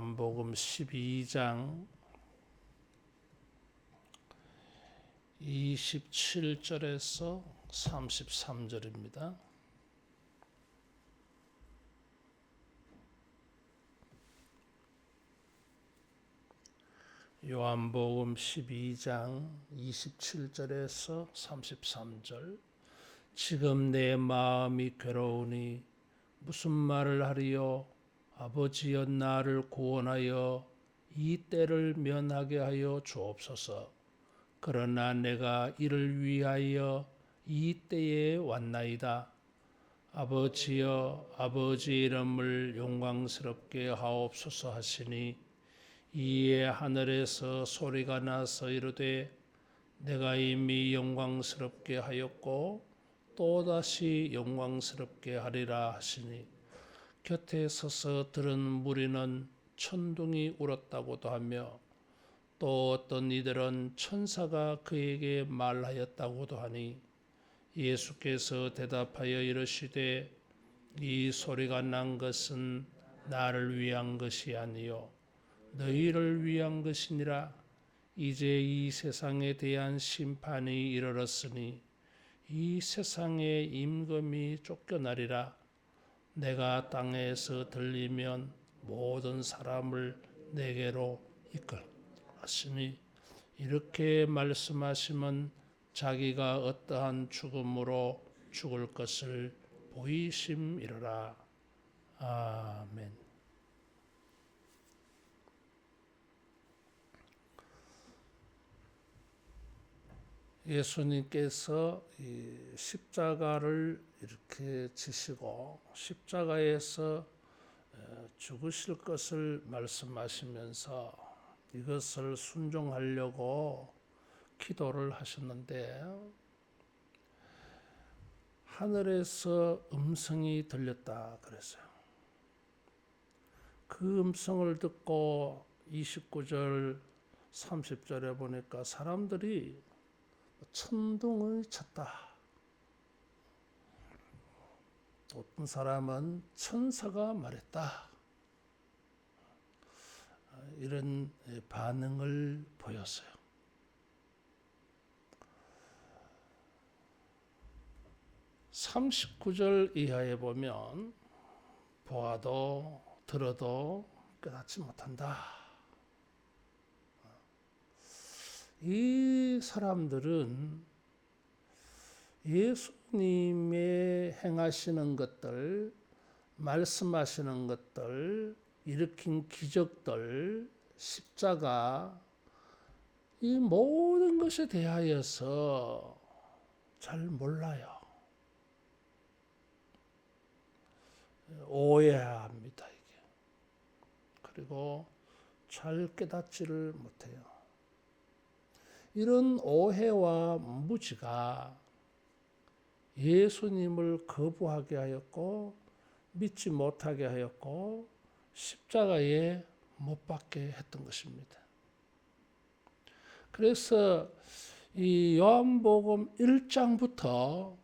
요한복음 12장 27절에서 33절입니다. 요한복음 12장 27절에서 33절 지금 내 마음이 괴로우니 무슨 말을 하리요 아버지여 나를 구원하여 이 때를 면하게 하여 주옵소서. 그러나 내가 이를 위하여 이 때에 왔나이다. 아버지여 아버지 이름을 영광스럽게 하옵소서 하시니 이에 하늘에서 소리가 나서 이르되 내가 이미 영광스럽게 하였고 또다시 영광스럽게 하리라 하시니 곁에 서서 들은 무리는 천둥이 울었다고도 하며 또 어떤 이들은 천사가 그에게 말하였다고도 하니 예수께서 대답하여 이르시되 이 소리가 난 것은 나를 위한 것이 아니요 너희를 위한 것이니라. 이제 이 세상에 대한 심판이 이르렀으니 이 세상의 임금이 쫓겨나리라 내가 땅에서 들리면 모든 사람을 내게로 이끌 하시니 이렇게 말씀하시면 자기가 어떠한 죽음으로 죽을 것을 보이심이로라 아멘. 예수님께서 이 십자가를 이렇게 지시고 십자가에서 어, 죽으실 것을 말씀하시면서 이것을 순종하려고 기도를 하셨는데 하늘에서 음성이 들렸다 그랬어요. 그 음성을 듣고 29절 30절에 보니까 사람들이 천둥을 쳤다. 어떤 사람은 천사가 말했다. 이런 반응을 보였어요. (39절) 이하에 보면 보아도 들어도 깨닫지 못한다. 이 사람들은 예수님의 행하시는 것들, 말씀하시는 것들, 일으킨 기적들, 십자가, 이 모든 것에 대하여서 잘 몰라요. 오해합니다, 이게. 그리고 잘 깨닫지를 못해요. 이런 오해와 무지가 예수님을 거부하게 하였고 믿지 못하게 하였고 십자가에 못 박게 했던 것입니다. 그래서 이 요한복음 1장부터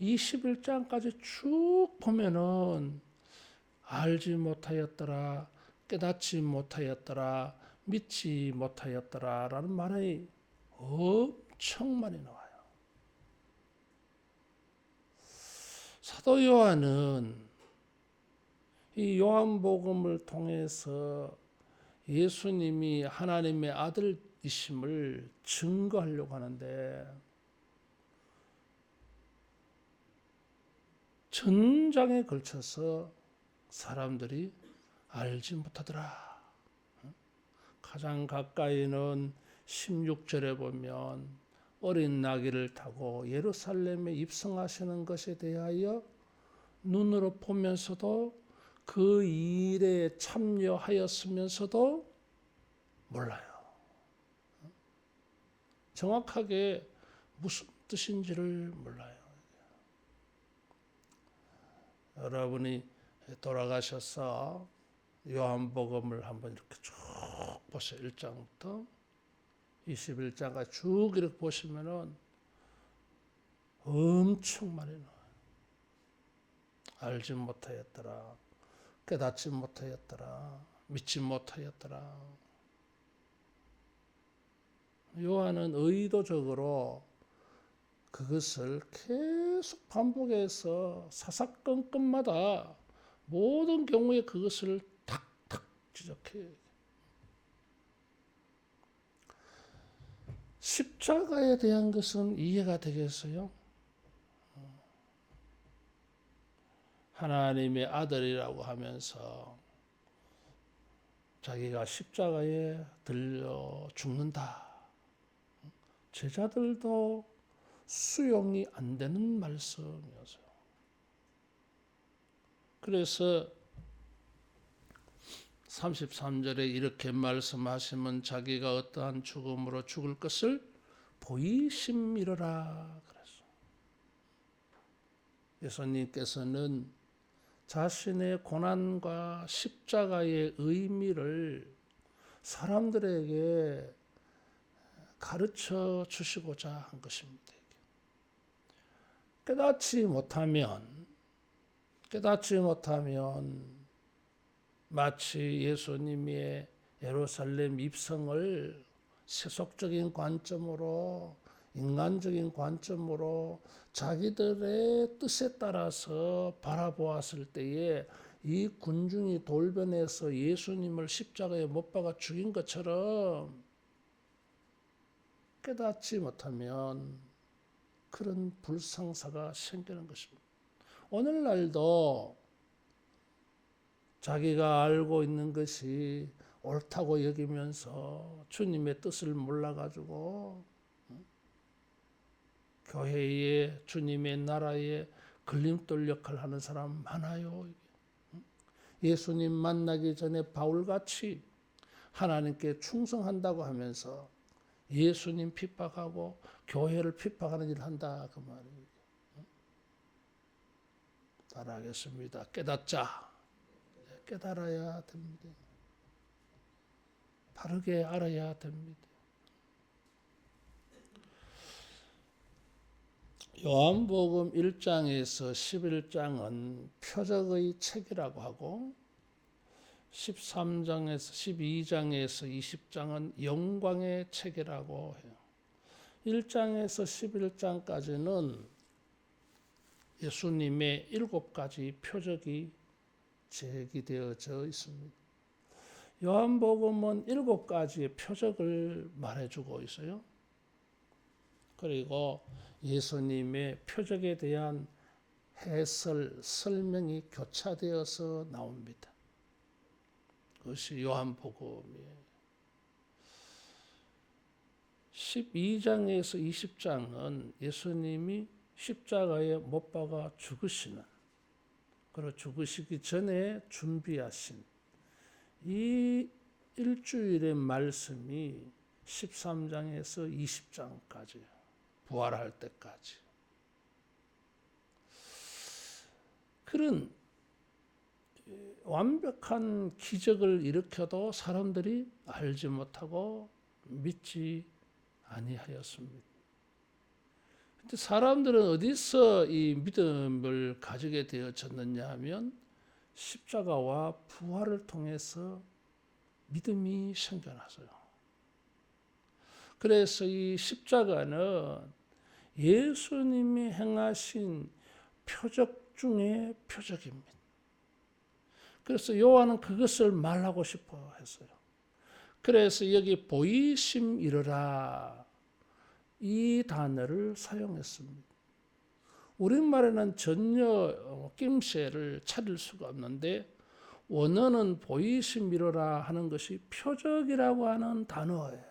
21장까지 쭉 보면은 알지 못하였더라, 깨닫지 못하였더라, 믿지 못하였더라라는 말이 엄청 많이 나와요. 사도 요한은 이 요한복음을 통해서 예수님이 하나님의 아들이심을 증거하려고 하는데 전장에 걸쳐서 사람들이 알지 못하더라. 가장 가까이는 16절에 보면 어린 나귀를 타고 예루살렘에 입성하시는 것에 대하여 눈으로 보면서도 그 일에 참여하였으면서도 몰라요. 정확하게 무슨 뜻인지를 몰라요. 여러분이 돌아가셔서 요한복음을 한번 이렇게 쭉 보세요. 1장부터 21장까지 쭉 이렇게 보시면은 엄청 많이 나와요. 알지 못하였더라. 깨닫지 못하였더라. 믿지 못하였더라. 요한은 의도적으로 그것을 계속 반복해서 사사건건마다 모든 경우에 그것을 탁탁 지적해. 십자가에 대한 것은 이해가 되겠어요? 하나님의 아들이라고 하면서 자기가 십자가에 들려 죽는다. 제자들도 수용이 안 되는 말씀이었어요. 그래서 33절에 이렇게 말씀하시면 자기가 어떠한 죽음으로 죽을 것을 보이심이로라 그랬어. 예수님께서는 자신의 고난과 십자가의 의미를 사람들에게 가르쳐 주시고자 한 것입니다. 깨닫지 못하면 깨닫지 못하면 마치 예수님의 예루살렘 입성을 세속적인 관점으로 인간적인 관점으로 자기들의 뜻에 따라서 바라보았을 때에 이 군중이 돌변해서 예수님을 십자가에 못 박아 죽인 것처럼 깨닫지 못하면 그런 불상사가 생기는 것입니다. 오늘날도 자기가 알고 있는 것이 옳다고 여기면서 주님의 뜻을 몰라가지고 교회에 주님의 나라에 걸림돌 역할 하는 사람 많아요. 예수님 만나기 전에 바울같이 하나님께 충성한다고 하면서 예수님 핍박하고 교회를 핍박하는 일을 한다 그 말이에요. 따라하겠습니다. 깨닫자. 깨달아야 됩니다. 바르게 알아야 됩니다. 요한복음 1장에서 11장은 표적의 책이라고 하고 13장에서 12장에서 20장은 영광의 책이라고 해요. 1장에서 11장까지는 예수님의 일곱 가지 표적이 제기되어져 있습니다. 요한복음은 일곱 가지의 표적을 말해주고 있어요. 그리고 예수님의 표적에 대한 해설, 설명이 교차되어서 나옵니다. 그것이 요한복음이에요. 12장에서 20장은 예수님이 십자가에 못 박아 죽으시는 그리고 죽으시기 전에 준비하신 이 일주일의 말씀이 13장에서 20장까지 부활할 때까지 그런 완벽한 기적을 일으켜도 사람들이 알지 못하고 믿지 아니하였습니다. 근데 사람들은 어디서 이 믿음을 가지게 되어졌느냐 하면 십자가와 부활을 통해서 믿음이 생겨나서요. 그래서 이 십자가는 예수님이 행하신 표적 중의 표적입니다. 그래서 요한은 그것을 말하고 싶어 했어요. 그래서 여기 보이심 이르라 이 단어를 사용했습니다. 우리말에는 전혀 낌새를 찾을 수가 없는데 원어는 보이심 이르라 하는 것이 표적이라고 하는 단어예요.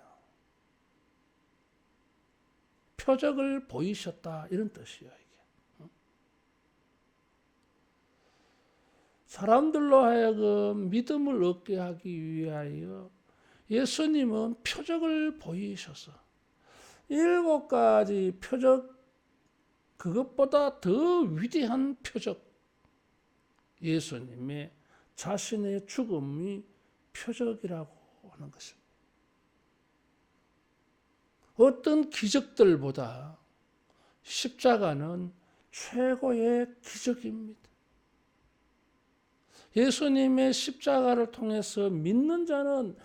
표적을 보이셨다 이런 뜻이에요. 이게. 사람들로 하여금 믿음을 얻게 하기 위하여 예수님은 표적을 보이셔서 일곱 가지 표적 그것보다 더 위대한 표적 예수님의 자신의 죽음이 표적이라고 하는 것입니다. 어떤 기적들보다 십자가는 최고의 기적입니다. 예수님의 십자가를 통해서 믿는 자는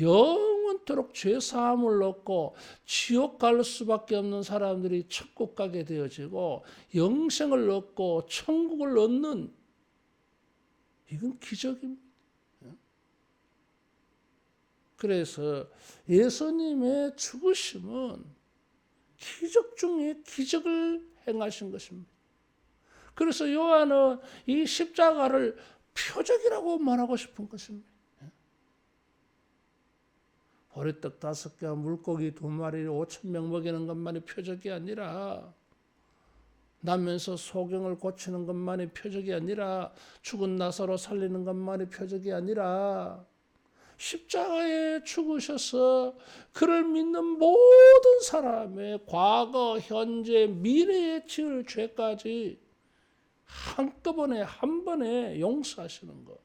영원토록 죄 사함을 얻고 지옥 갈 수밖에 없는 사람들이 천국 가게 되어지고 영생을 얻고 천국을 얻는 이건 기적입니다. 그래서 예수님의 죽으심은 기적 중에 기적을 행하신 것입니다. 그래서 요한은 이 십자가를 표적이라고 말하고 싶은 것입니다. 보리떡 다섯 개와 물고기 두 마리를 오천 명 먹이는 것만이 표적이 아니라 나면서 소경을 고치는 것만이 표적이 아니라 죽은 나사로 살리는 것만이 표적이 아니라 십자가에 죽으셔서 그를 믿는 모든 사람의 과거, 현재, 미래에 지을 죄까지 한꺼번에 한 번에 용서하시는 것,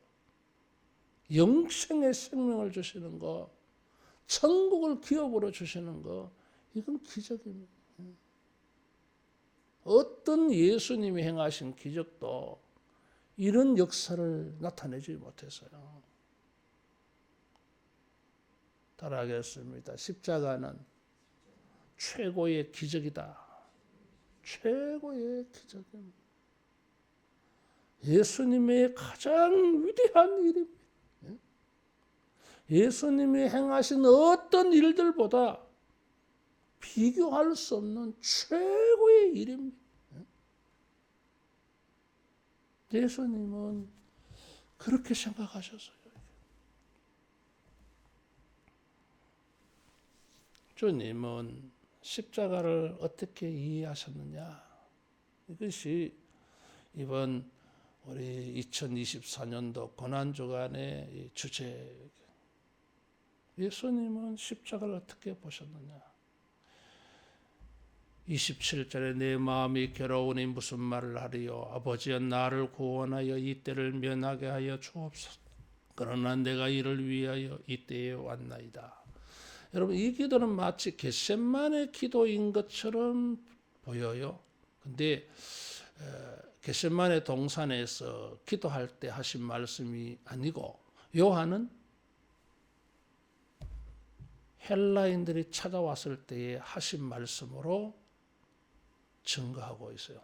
영생의 생명을 주시는 것, 천국을 기업으로 주시는 것, 이건 기적입니다. 어떤 예수님이 행하신 기적도 이런 역사를 나타내지 못했어요. 따라하겠습니다. 십자가는 최고의 기적이다. 최고의 기적입니다. 예수님의 가장 위대한 일입니다. 예수님이 행하신 어떤 일들보다 비교할 수 없는 최고의 일입니다. 예수님은 그렇게 생각하셨어요. 주님은 십자가를 어떻게 이해하셨느냐? 이것이 이번 우리 2024년도 고난주간의 주제. 예수님은 십자가를 어떻게 보셨느냐? 27절에 내 마음이 괴로우니 무슨 말을 하리요? 아버지여 나를 구원하여 이 때를 면하게 하여 주옵소서. 그러나 내가 이를 위하여 이 때에 왔나이다. 여러분 이 기도는 마치 겟셋만의 기도인 것처럼 보여요. 근데 겟셋만의 동산에서 기도할 때 하신 말씀이 아니고 요한은 헬라인들이 찾아왔을 때에 하신 말씀으로 증거하고 있어요.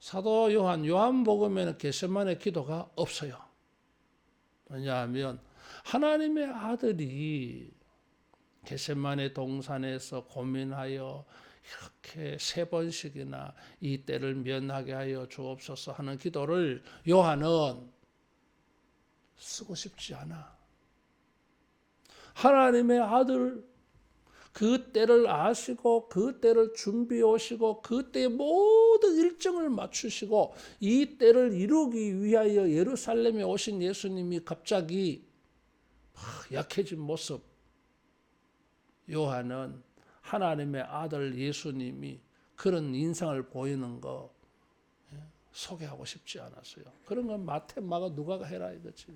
사도 요한 요한복음에는 겟세만의 기도가 없어요. 왜냐하면 하나님의 아들이 겟세만의 동산에서 고민하여 이렇게 세 번씩이나 이 때를 면하게 하여 주옵소서 하는 기도를 요한은 쓰고 싶지 않아. 하나님의 아들 그 때를 아시고 그 때를 준비해 오시고 그 때의 모든 일정을 맞추시고 이 때를 이루기 위하여 예루살렘에 오신 예수님이 갑자기 약해진 모습 요한은 하나님의 아들 예수님이 그런 인상을 보이는 거 예, 소개하고 싶지 않았어요. 그런 건 마태, 마가, 누가가 해라 이거지.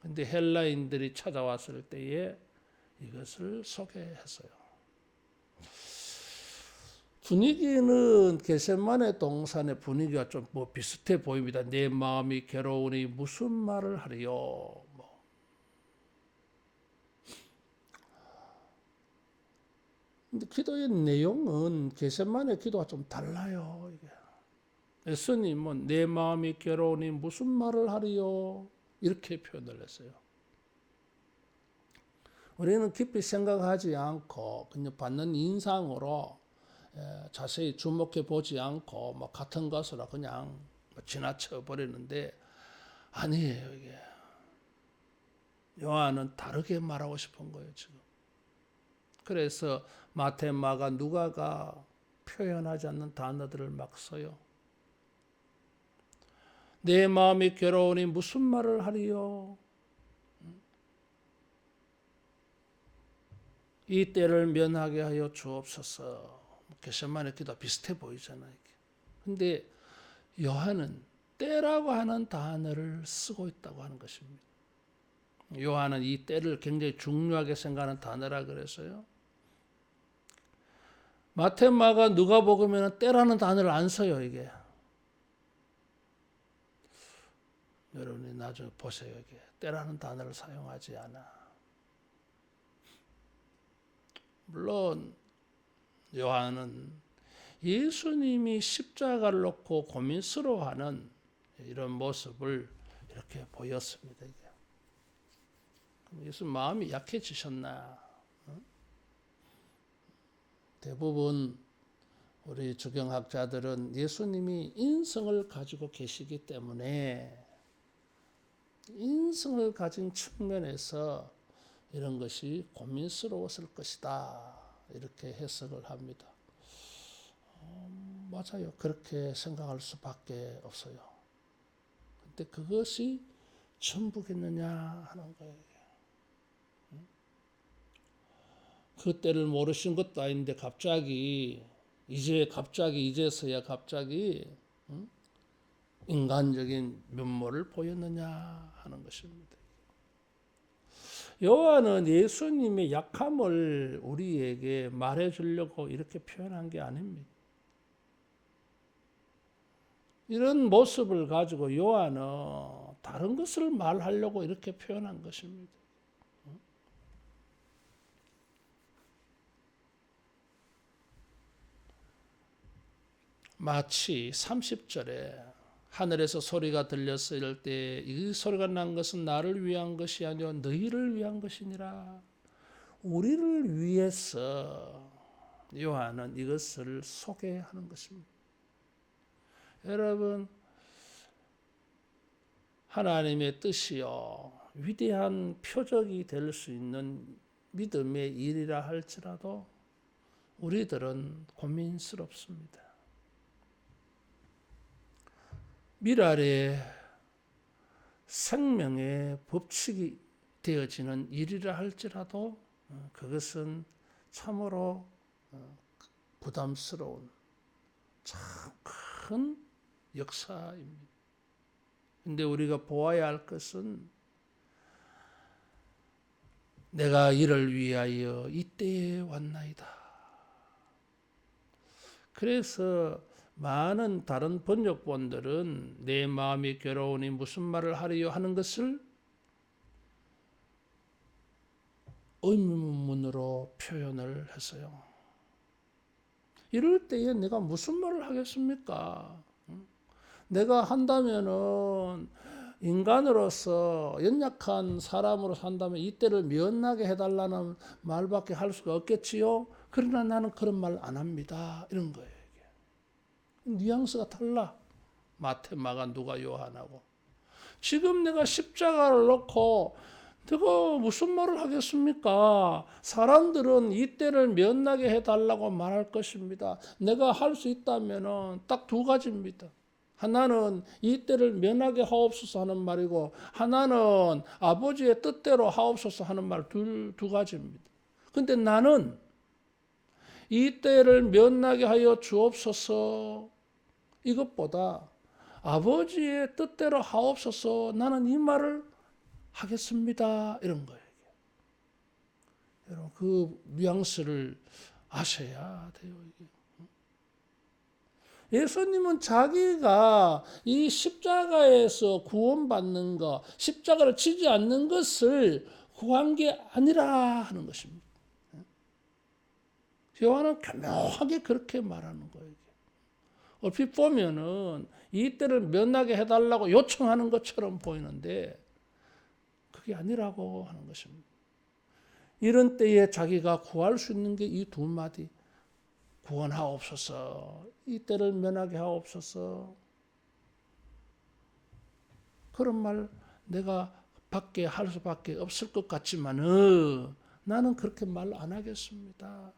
근데 헬라인들이 찾아왔을 때에 이것을 소개했어요. 분위기는 게셋만의 동산의 분위기가 좀 뭐 비슷해 보입니다. 내 마음이 괴로우니 무슨 말을 하리요? 뭐. 근데 기도의 내용은 게셋만의 기도가 좀 달라요. 예수님은 내 마음이 괴로우니 무슨 말을 하리요? 이렇게 표현을 했어요. 우리는 깊이 생각하지 않고 그냥 받는 인상으로 자세히 주목해 보지 않고 뭐 같은 것으로 그냥 뭐 지나쳐 버리는데 아니에요 이게 요한은 다르게 말하고 싶은 거예요 지금. 그래서 마태, 마가, 누가가 표현하지 않는 단어들을 막 써요. 내 마음이 괴로우니 무슨 말을 하리요? 이 때를 면하게 하여 주옵소서. 개선만의 기도 비슷해 보이잖아요. 근데 요한은 때라고 하는 단어를 쓰고 있다고 하는 것입니다. 요한은 이 때를 굉장히 중요하게 생각하는 단어라 그래서요. 마테마가 누가 보면 때라는 단어를 안 써요, 이게. 여러분이 나중에 보세요. 이게 때라는 단어를 사용하지 않아. 물론 요한은 예수님이 십자가를 놓고 고민스러워하는 이런 모습을 이렇게 보였습니다. 예수 마음이 약해지셨나? 어? 대부분 우리 주경학자들은 예수님이 인성을 가지고 계시기 때문에 인성을 가진 측면에서 이런 것이 고민스러웠을 것이다. 이렇게 해석을 합니다. 어, 맞아요. 그렇게 생각할 수밖에 없어요. 근데 그것이 전부겠느냐 하는 거예요. 그 때를 모르신 것도 아닌데 갑자기 이제 갑자기 이제서야 갑자기 인간적인 면모를 보였느냐 하는 것입니다. 요한은 예수님의 약함을 우리에게 말해 주려고 이렇게 표현한 게 아닙니다. 이런 모습을 가지고 요한은 다른 것을 말하려고 이렇게 표현한 것입니다. 마치 30절에 하늘에서 소리가 들렸을 때 이 소리가 난 것은 나를 위한 것이 아니요 너희를 위한 것이니라. 우리를 위해서 요한은 이것을 소개하는 것입니다. 여러분 하나님의 뜻이요 위대한 표적이 될 수 있는 믿음의 일이라 할지라도 우리들은 고민스럽습니다. 미랄의 생명의 법칙이 되어지는 일이라 할지라도 어, 그것은 참으로 어, 부담스러운 참 큰 역사입니다. 근데 우리가 보아야 할 것은 내가 이를 위하여 이때에 왔나이다. 그래서 많은 다른 번역본들은 내 마음이 괴로우니 무슨 말을 하리요 하는 것을 의문문으로 표현을 했어요. 이럴 때에 내가 무슨 말을 하겠습니까? 내가 한다면은 인간으로서 연약한 사람으로 산다면 이때를 면하게 해달라는 말밖에 할 수가 없겠지요. 그러나 나는 그런 말 안 합니다. 이런 거예요. 뉘앙스가 달라. 마태, 마가, 누가, 요한하고. 지금 내가 십자가를 놓고 내가 무슨 말을 하겠습니까? 사람들은 이때를 면하게 해달라고 말할 것입니다. 내가 할 수 있다면 딱 두 가지입니다. 하나는 이때를 면하게 하옵소서 하는 말이고, 하나는 아버지의 뜻대로 하옵소서 하는 말 두, 두 가지입니다. 근데 나는 이때를 면하게 하여 주옵소서 이것보다 아버지의 뜻대로 하옵소서 나는 이 말을 하겠습니다. 이런 거예요. 여러분 그 뉘앙스를 아셔야 돼요. 예수님은 자기가 이 십자가에서 구원받는 것, 십자가를 치지 않는 것을 구한 게 아니라 하는 것입니다. 요한은 교묘하게 그렇게 말하는 거예요. 얼핏 보면은 이때를 면하게 해달라고 요청하는 것처럼 보이는데 그게 아니라고 하는 것입니다. 이런 때에 자기가 구할 수 있는 게 이 두 마디 구원하옵소서 이때를 면하게 하옵소서 그런 말 내가 밖에 할 수밖에 없을 것 같지만은 나는 그렇게 말 안 하겠습니다.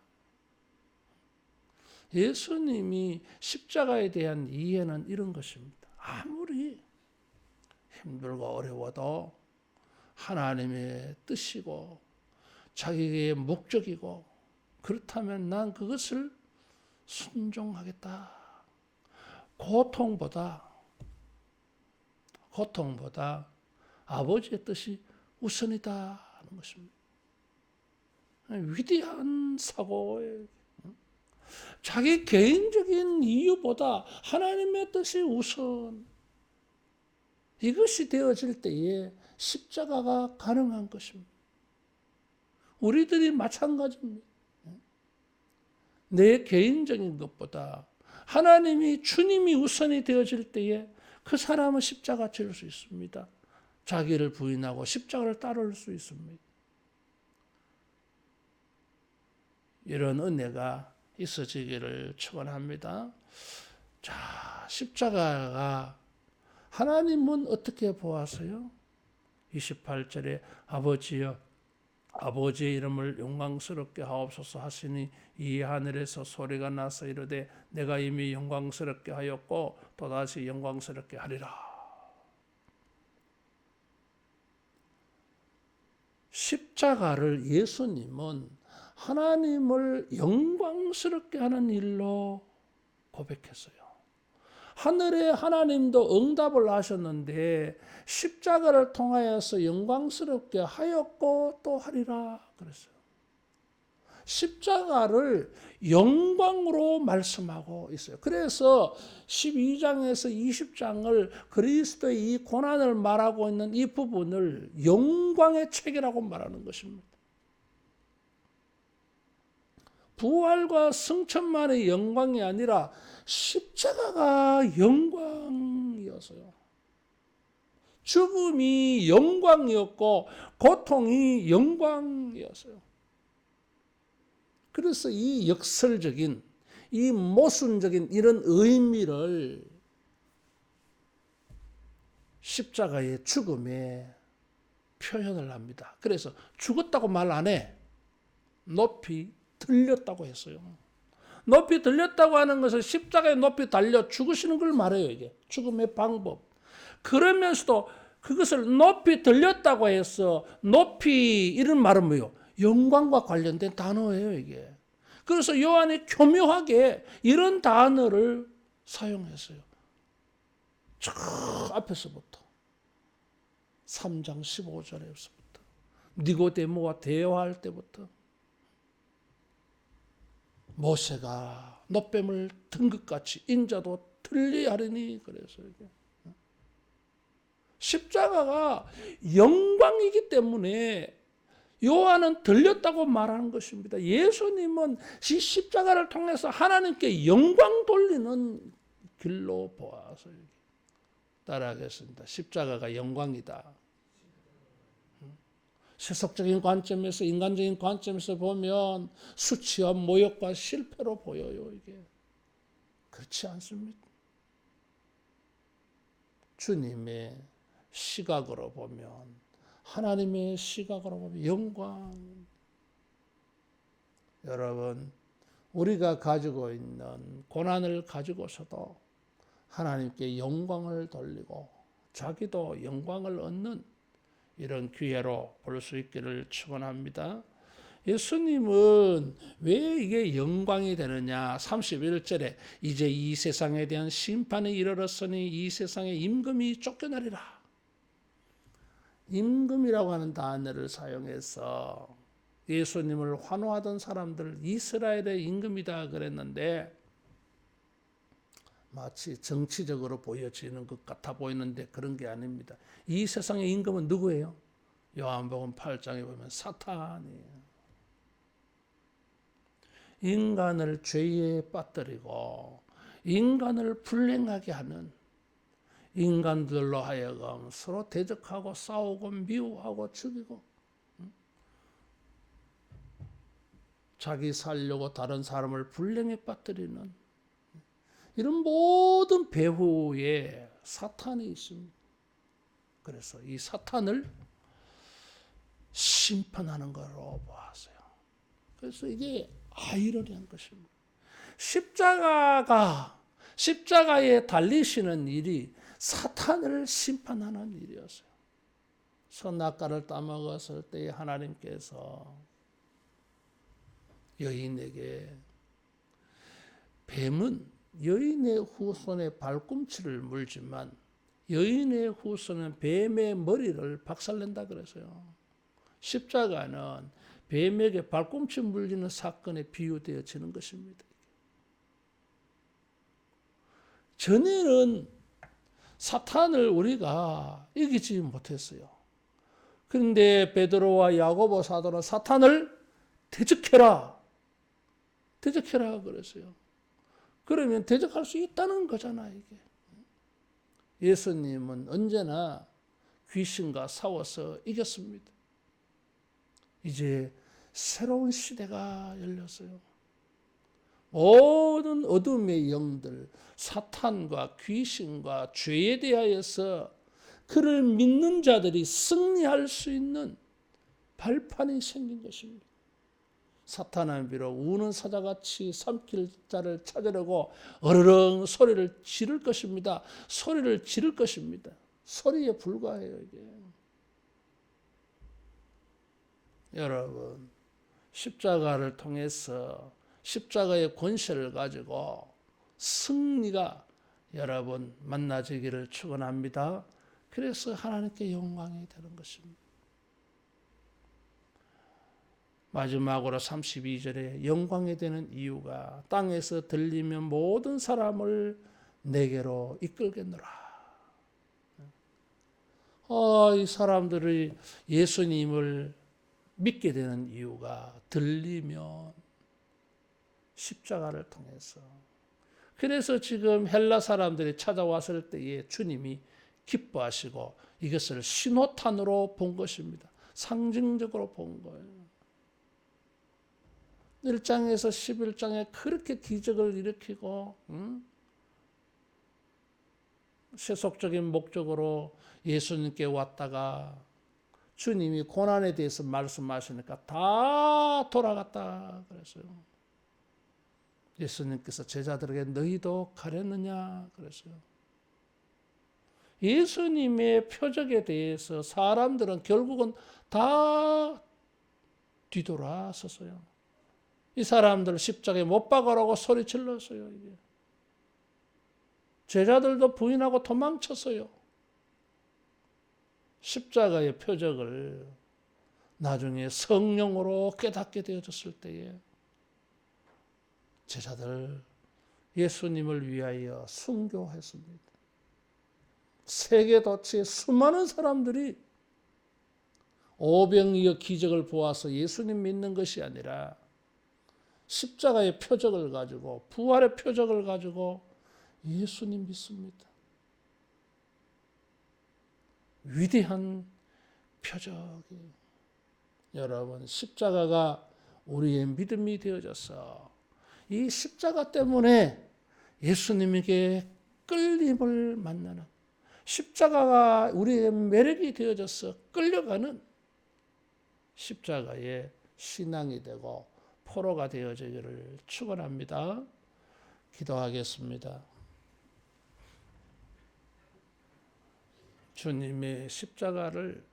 예수님이 십자가에 대한 이해는 이런 것입니다. 아무리 힘들고 어려워도 하나님의 뜻이고 자기의 목적이고 그렇다면 난 그것을 순종하겠다. 고통보다 고통보다 아버지의 뜻이 우선이다 하는 것입니다. 위대한 사고예요. 자기 개인적인 이유보다 하나님의 뜻이 우선. 이것이 되어질 때에 십자가가 가능한 것입니다. 우리들이 마찬가지입니다. 내 개인적인 것보다 하나님이 주님이 우선이 되어질 때에 그 사람은 십자가 질수 있습니다. 자기를 부인하고 십자가를 따를 수 있습니다. 이런 은혜가 있어지기를 축원합니다. 자, 십자가가 하나님은 어떻게 보았어요? 28절에 아버지여 아버지의 이름을 영광스럽게 하옵소서 하시니 이 하늘에서 소리가 나서 이르되 내가 이미 영광스럽게 하였고 또다시 영광스럽게 하리라. 십자가를 예수님은 하나님을 영광스럽게 하는 일로 고백했어요. 하늘의 하나님도 응답을 하셨는데 십자가를 통하여서 영광스럽게 하였고 또 하리라 그랬어요. 십자가를 영광으로 말씀하고 있어요. 그래서 12장에서 20장을 그리스도의 이 고난을 말하고 있는 이 부분을 영광의 책이라고 말하는 것입니다. 부활과 승천만의 영광이 아니라 십자가가 영광이었어요. 죽음이 영광이었고 고통이 영광이었어요. 그래서 이 역설적인 이 모순적인 이런 의미를 십자가의 죽음에 표현을 합니다. 그래서 죽었다고 말 안 해. 높이 들렸다고 했어요. 높이 들렸다고 하는 것은 십자가에 높이 달려 죽으시는 걸 말해요, 이게. 죽음의 방법. 그러면서도 그것을 높이 들렸다고 해서 높이 이런 말은 뭐요? 영광과 관련된 단어예요, 이게. 그래서 요한이 교묘하게 이런 단어를 사용했어요. 저 앞에서부터 3장 15절에서부터 니고데모와 대화할 때부터 모세가 노뱀을 든 것 같이 인자도 틀리하리니 그래서 이게 십자가가 영광이기 때문에 요한은 들렸다고 말하는 것입니다. 예수님은 이 십자가를 통해서 하나님께 영광 돌리는 길로 보아서 따라하겠습니다. 십자가가 영광이다. 세속적인 관점에서 인간적인 관점에서 보면 수치와 모욕과 실패로 보여요 이게 그렇지 않습니다. 주님의 시각으로 보면 하나님의 시각으로 보면 영광 여러분 우리가 가지고 있는 고난을 가지고서도 하나님께 영광을 돌리고 자기도 영광을 얻는 이런 기회로 볼 수 있기를 축원합니다. 예수님은 왜 이게 영광이 되느냐? 31절에 이제 이 세상에 대한 심판이 이르렀으니 이 세상에 임금이 쫓겨나리라. 임금이라고 하는 단어를 사용해서 예수님을 환호하던 사람들 이스라엘의 임금이다 그랬는데 마치 정치적으로 보여지는 것 같아 보이는데 그런 게 아닙니다. 이 세상의 임금은 누구예요? 요한복음 8장에 보면 사탄이에요. 인간을 죄에 빠뜨리고 인간을 불행하게 하는 인간들로 하여금 서로 대적하고 싸우고 미워하고 죽이고 자기 살려고 다른 사람을 불행에 빠뜨리는 이런 모든 배후에 사탄이 있습니다. 그래서 이 사탄을 심판하는 거로 보았어요. 그래서 이게 아이러니한 것입니다. 십자가가 십자가에 달리시는 일이 사탄을 심판하는 일이었어요. 선악과를 따먹었을 때 하나님께서 여인에게 뱀은 여인의 후손의 발꿈치를 물지만 여인의 후손은 뱀의 머리를 박살낸다 그래서요. 십자가는 뱀에게 발꿈치 물리는 사건에 비유되어지는 것입니다. 전에는 사탄을 우리가 이기지 못했어요. 그런데 베드로와 야고보 사도는 사탄을 대적해라. 대적해라 그랬어요. 그러면 대적할 수 있다는 거잖아, 이게. 예수님은 언제나 귀신과 싸워서 이겼습니다. 이제 새로운 시대가 열렸어요. 모든 어둠의 영들, 사탄과 귀신과 죄에 대하여서 그를 믿는 자들이 승리할 수 있는 발판이 생긴 것입니다. 사탄은 비록 우는 사자같이 삼킬 자를 찾으려고 어르렁 소리를 지를 것입니다. 소리를 지를 것입니다. 소리에 불과해요, 이게. 여러분, 십자가를 통해서 십자가의 권세를 가지고 승리가 여러분 만나지기를 축원합니다. 그래서 하나님께 영광이 되는 것입니다. 마지막으로 32절에 영광이 되는 이유가 땅에서 들리면 모든 사람을 내게로 이끌겠노라. 어, 이 사람들이 예수님을 믿게 되는 이유가 들리면 십자가를 통해서. 그래서 지금 헬라 사람들이 찾아왔을 때에 주님이 기뻐하시고 이것을 신호탄으로 본 것입니다. 상징적으로 본 거예요. 1장에서 11장에 그렇게 기적을 일으키고 음? 세속적인 목적으로 예수님께 왔다가 주님이 고난에 대해서 말씀하시니까 다 돌아갔다 그랬어요. 예수님께서 제자들에게 너희도 가렸느냐 그랬어요. 예수님의 표적에 대해서 사람들은 결국은 다 뒤돌아섰어요. 이 사람들 십자가에 못 박아라고 소리 질렀어요. 제자들도 부인하고 도망쳤어요. 십자가의 표적을 나중에 성령으로 깨닫게 되어졌을 때에 제자들 예수님을 위하여 순교했습니다. 세계 도처에 수많은 사람들이 오병이어 기적을 보아서 예수님 믿는 것이 아니라 십자가의 표적을 가지고 부활의 표적을 가지고 예수님 믿습니다. 위대한 표적이 여러분 십자가가 우리의 믿음이 되어져서 이 십자가 때문에 예수님에게 끌림을 만나는 십자가가 우리의 매력이 되어져서 끌려가는 십자가의 신앙이 되고 포로가 되어지기를 축원합니다. 기도하겠습니다. 주님의 십자가를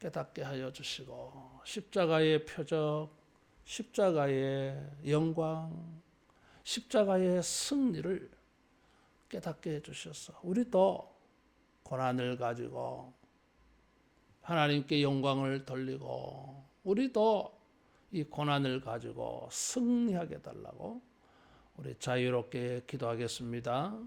깨닫게 하여 주시고 십자가의 표적, 십자가의 영광, 십자가의 승리를 깨닫게 해 주셔서 우리도 고난을 가지고 하나님께 영광을 돌리고 우리도 이 고난을 가지고 승리하게 달라고 우리 자유롭게 기도하겠습니다.